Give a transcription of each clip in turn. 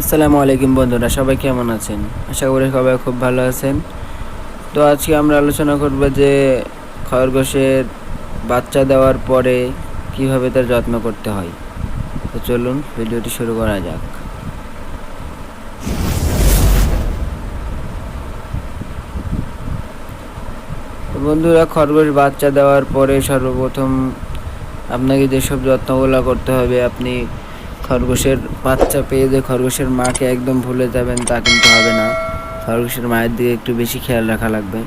আসসালামু আলাইকুম বন্ধুরা, সবাই কেমন আছেন? আশা করি সবাই খুব ভালো আছেন। তো আজকে আমরা আলোচনা করব যে খরগোশের বাচ্চা দেওয়ার পরে কীভাবে তার যত্ন করতে হয়। তো চলুন, ভিডিওটি শুরু করা যাক। বন্ধুরা, খরগোশ বাচ্চা দেওয়ার পরে সর্বপ্রথম আপনাকে যেসব যত্নগুলো করতে হবে, আপনি খরগোশের বাচ্চা পেয়ে যে খরগোশের মাকে একদম ভুলে যাবেন, তা কিন্তু হবে না। খরগোশের মায়ের দিকে একটু বেশি খেয়াল রাখা লাগবে।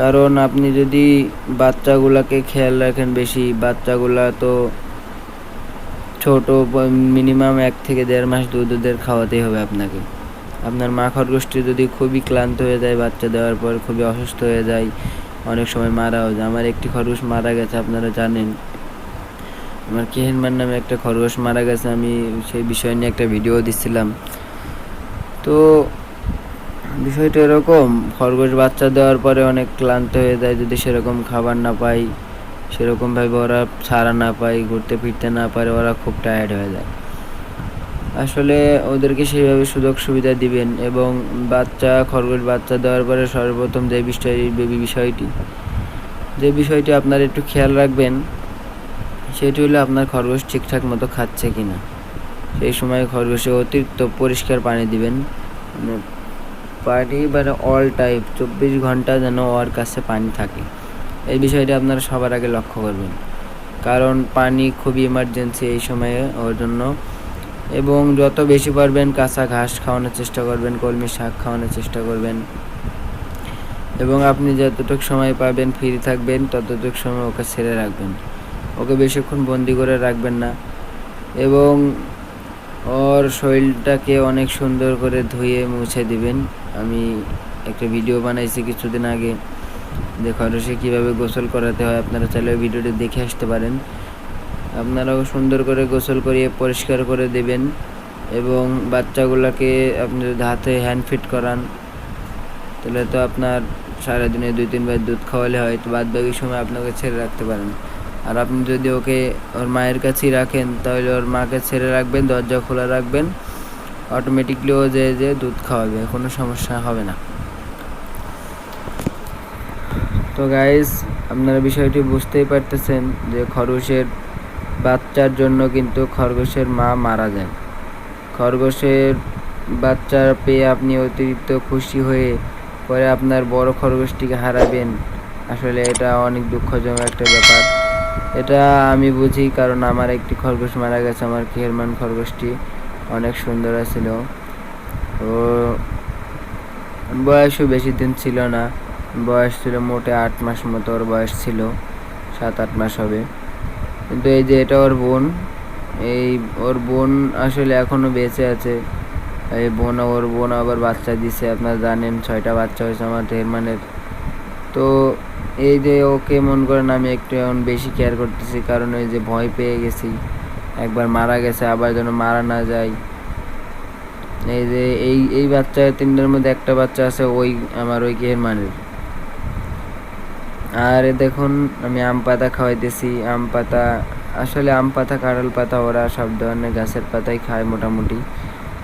কারণ আপনি যদি বাচ্চাগুলোকে খেয়াল রাখেন বেশি, বাচ্চাগুলা তো ছোট, মিনিমাম এক থেকে দেড় মাস দুধ ওদের খাওয়াতেই হবে আপনাকে। আপনার মা খরগোশটি যদি খুবই ক্লান্ত হয়ে যায় বাচ্চা দেওয়ার পর, খুবই অসুস্থ হয়ে যায়, অনেক সময় মারাও যায়। আমার একটি খরগোশ মারা গেছে, আপনারা জানেন। আমার কেহেনমার নামে একটা খরগোশ মারা গেছে, আমি সেই বিষয় নিয়ে একটা ভিডিও দিচ্ছিলাম তো বিষয়টা এরকম, খরগোশ বাচ্চা দেওয়ার পরে অনেক ক্লান্ত হয়ে যায় যদি সেরকম খাবার না পাই, সেরকমভাবে ওরা ছাড়া না পায়, ঘুরতে ফিরতে না পারে, ওরা খুব টায়ার্ড হয়ে যায়। আসলে ওদেরকে সেইভাবে সুযোগ সুবিধা দিবেন এবং বাচ্চা, খরগোশ বাচ্চা দেওয়ার পরে সর্বপ্রথম যে বিষয় বিষয়টি, যে বিষয়টি আপনারা একটু খেয়াল রাখবেন সেটি হলো আপনার খরগোশ ঠিকঠাক মতো খাচ্ছে কি না সেই সময় খরগোশে অতিরিক্ত পরিষ্কার পানি দিবেন। মানে পানি মানে অল টাইপ চব্বিশ ঘণ্টা যেন ওর কাছে পানি থাকে। এই বিষয়টি আপনারা সবার আগে লক্ষ্য করবেন। কারণ পানি খুবই ইমার্জেন্সি এই সময়ে ওর জন্য। এবং যত বেশি পারবেন কাঁচা ঘাস খাওয়ানোর চেষ্টা করবেন, কলমি শাক খাওয়ানোর চেষ্টা করবেন। এবং আপনি যতটুকু সময় পাবেন ফ্রি থাকবেন, ততটুকু সময় ওকে ছেড়ে রাখবেন। ওকে বেশিক্ষণ বন্দি করে রাখবেন না। এবং ওর শরীরটাকে অনেক সুন্দর করে ধুয়ে মুছে দিবেন। আমি একটা ভিডিও বানাইছি কিছুদিন আগে। যে খরসে কীভাবে গোসল করাতে হয় আপনারা চাইলে ওই ভিডিওটি দেখে আসতে পারেন। আপনারাও সুন্দর করে গোসল করিয়ে পরিষ্কার করে দেবেন এবং বাচ্চাগুলোকে আপনি যদি হাতে হ্যান্ড ফিট করান, তাহলে তো আপনার সারাদিনে দুই তিনবার দুধ খাওয়ালে হয়, তো বাদ বাকি সময় আপনাকে ছেড়ে রাখতে পারেন। আর আপনি যদি ওকে ওর মায়ের কাছেই রাখেন, তাহলে ওর মাকে ছেড়ে রাখবেন, দরজা খোলা রাখবেন অটোমেটিকলি ও যে যে দুধ খাওয়াবে, কোনো সমস্যা হবে না। তো গাইজ আপনারা বিষয়টি বুঝতেই পারতেছেন যে খরগোশের বাচ্চার জন্য কিন্তু খরগোশের মা মারা যায়। খরগোশের বাচ্চা পেয়ে আপনি অতিরিক্ত খুশি হয়ে পরে আপনার বড় খরগোশটিকে হারাবেন, আসলে এটা অনেক দুঃখজনক একটা ব্যাপার। এটা আমি বুঝি কারণ আমার একটি খরগোশ মারা গেছে, আমার খেরমান খরগোশটি। অনেক সুন্দর ছিল ও, বয়সও বেশি দিন ছিল না। বয়স ছিল মোটে আট মাস মতো, ওর বয়স ছিল, সাত আট মাস হবে। কিন্তু এই যে এটা ওর বোন, এই ওর বোন আসলে এখনও বেঁচে আছে। এই বোন ওর বোন আবার বাচ্চা দিছে, আপনারা জানেন, ছয়টা বাচ্চা হয়েছে আমার হেরমানের তো এই যে ওকে মন করেন আমি একটু এখন বেশি কেয়ার করতেছি, কারণ ওই যে ভয় পেয়ে গেছি। একবার মারা গেছে, আবার যেন মারা না যায়। এই যে এই এই বাচ্চা তিনটার মধ্যে একটা বাচ্চা আছে, ওই আমার ওই মানের আর দেখুন, আমি আম পাতা খাওয়াইতেছি, আম পাতা, আসলে আম পাতা, কাঁঠাল পাতা ওরা সব ধরনের গাছের পাতাই খায় মোটামুটি।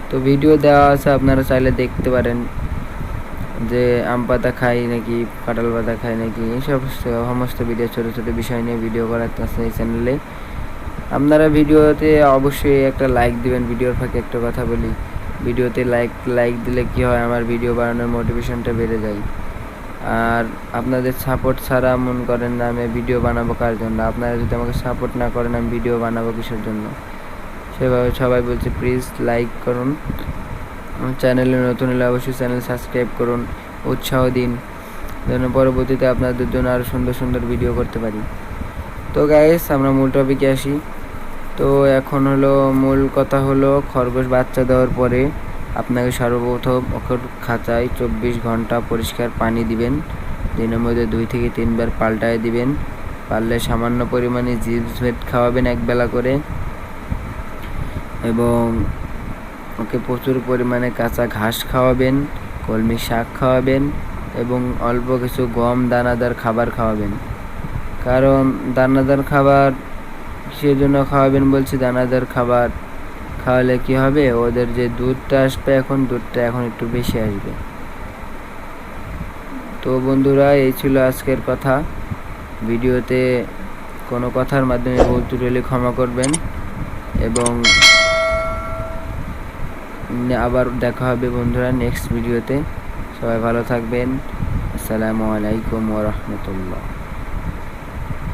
তো ভিডিও দেওয়া আছে, আপনারা চাইলে দেখতে পারেন। যে আম পাতা খাই নাকি, কাঁঠাল পাতা খাই নাকি এইসব সমস্ত ভিডিও ছোটো ছোটো বিষয় নিয়ে ভিডিও করার আছে এই চ্যানেলে আপনারা ভিডিওতে অবশ্যই একটা লাইক দিবেন ভিডিওর ফাঁকে একটা কথা বলি। ভিডিওতে লাইক লাইক দিলে কি হয়, আমার ভিডিও বানানোর মোটিভেশনটা বেড়ে যায়। আর আপনাদের সাপোর্ট ছাড়া মন করেন না, আমি ভিডিও বানাবো কার জন্য? আপনারা যদি আমাকে সাপোর্ট না করেন, আমি ভিডিও বানাবো কিসের জন্য? সেভাবে সবাই বলছে প্লিজ লাইক করুন। চ্যানেলে নতুন হলে অবশ্যই চ্যানেল সাবস্ক্রাইব করুন। উৎসাহ দিন। যেন পরবর্তীতে আপনাদের জন্য আরও সুন্দর সুন্দর ভিডিও করতে পারি। তো গাইস আমরা মূল টপিকে আসি। তো এখন হলো মূল কথা হলো খরগোশ বাচ্চা দেওয়ার পরে আপনাকে সর্বপ্রথম ওকে খাঁচায় চব্বিশ ঘণ্টা পরিষ্কার পানি দিবেন। দিনের মধ্যে দুই থেকে তিনবার পাল্টায় দিবেন। পারলে সামান্য পরিমাণে জিপস ভেট খাওয়াবেন একবেলা করে। এবং ওকে প্রচুর পরিমাণে কাঁচা ঘাস খাওয়াবেন, কলমি শাক খাওয়াবেন এবং অল্প কিছু গম দানাদার খাবার খাওয়াবেন। কারণ দানাদার খাবার কিসের জন্য খাওয়াবেন বলছি, দানাদার খাবার খাওয়ালে কি হবে? ওদের যে দুধটা আসবে এখন, দুধটা এখন একটু বেশি আসবে। তো বন্ধুরা, এই ছিল আজকের কথা। ভিডিওতে কোনো কথার মাধ্যমে ভুল ক্ষমা করবেন এবং আবার দেখা হবে বন্ধুরা নেক্সট ভিডিওতে সবাই ভালো থাকবেন। আসসালামু আলাইকুম ওরহমতুল্লাহ